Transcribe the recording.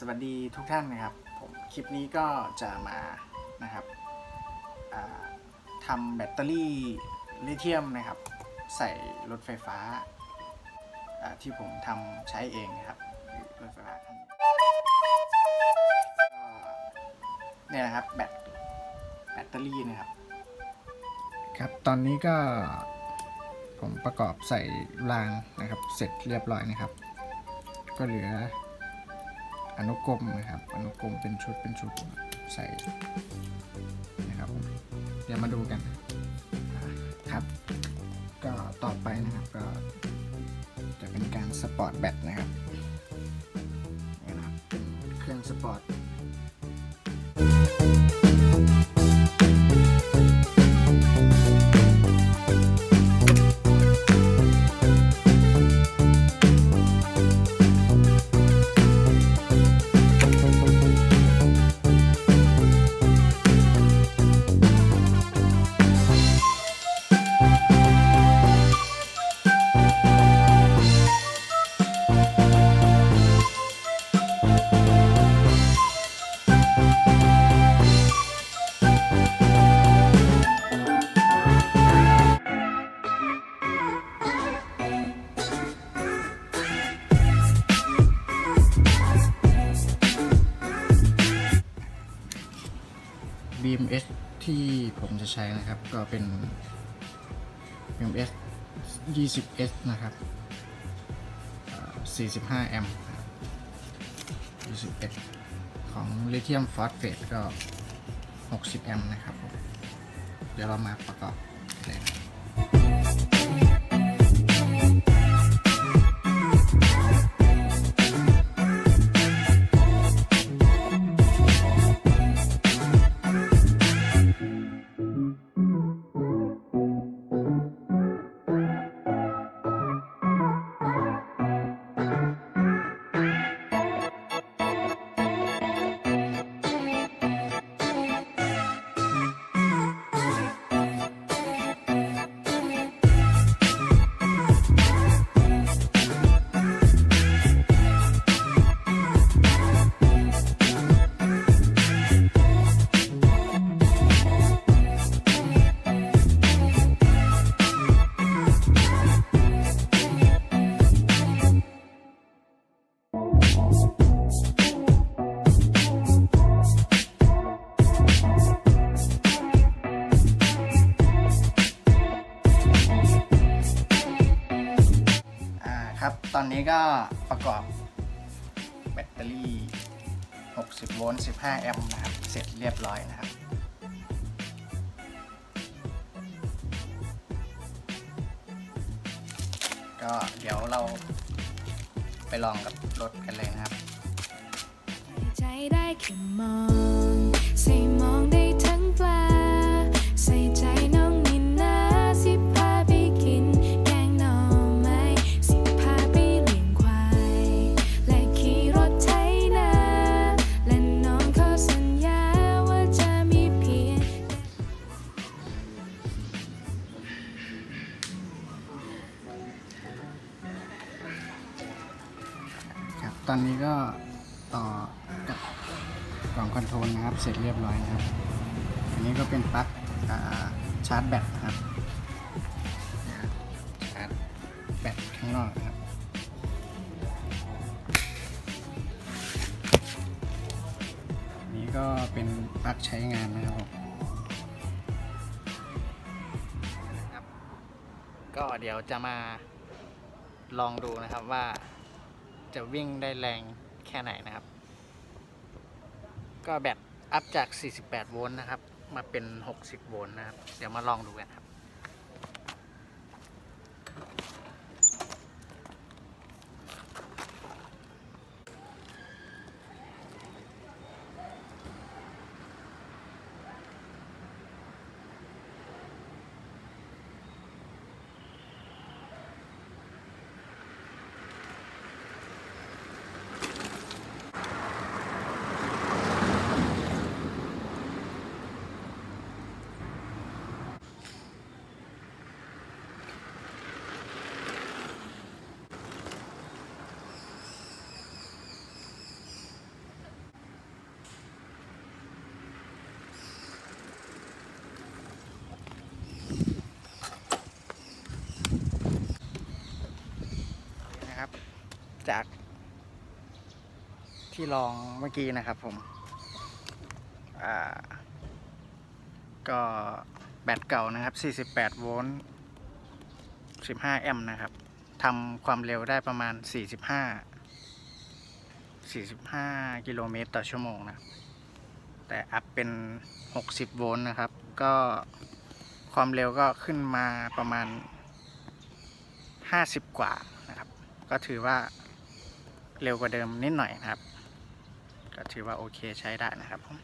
สวัสดีทุกท่านนะครับผมคลิปนี้ก็จะมานะครับทำแบตเตอรี่ลิเธียมนะครับ ใส่รถไฟฟ้า ที่ผมทำใช้เองนะครับรถไฟฟ้าคันนี้ก็เนี่ยนะครับแบตแบตเตอรี่นะครับ ครับตอนนี้ก็ผมประกอบใส่รางนะครับ เสร็จเรียบร้อยนะครับ ก็เหลือ อนุกรมนะครับ อนุกรมเป็นชุดเป็นชุดใส่นะครับผมเดี๋ยวมาดูกันครับ ก็ต่อไปนะครับก็จะเป็นการสปอร์ตแบตนะครับนี่นะครับเป็นเครื่องสปอร์ต BMS ที่ผมจะใช้นะครับ ก็เป็น BMS 20S นะครับเอ่อ45 แอมป์นะครับ21ของลิเธียมฟอสเฟตก็ 60 แอมป์นะครับ เดี๋ยวเรามาประกอบ อ่าครับ ตอนนี้ก็ประกอบแบตเตอรี่ 60 โวลต์ 15 แอมป์นะครับ เสร็จเรียบร้อยนะครับก็เดี๋ยวเราไปลองกับรถกันเลยนะครับ ใจได้แค่มอง ตอนนี้ก็ต่อกับกล่องคอนโทรลนะครับ เสร็จเรียบร้อยนะครับ อันนี้ก็เป็นปลั๊กชาร์จแบตนะครับ ชาร์จแบตข้างนอกนะครับนี้ก็เป็นปลั๊กใช้งานนะครับผมนะครับก็เดี๋ยวจะมาลองดูนะครับว่า จะวิ่งได้แรงแค่ไหนนะครับ ก็แบตอัพจาก 48 โวลต์นะครับ มาเป็น 60 โวลต์นะครับ เดี๋ยวมาลองดูกันครับ ค จากที่ลองเมื่อกี้นะครับผมก็แบตเก่านะครับ 48 โวลต์ 15 แอมป์นะครับทำความเร็วได้ประมาณ 45 45 กิโลเมตรต่อชั่วโมงนะ แต่อัพเป็น 60 โวลต์นะครับ ก็ความเร็วก็ขึ้นมาประมาณ 50 กว่านะครับ ก็ถือว่า เร็วกว่าเดิมนิดหน่อยนะครับ ก็ถือว่าโอเคใช้ได้นะครับผม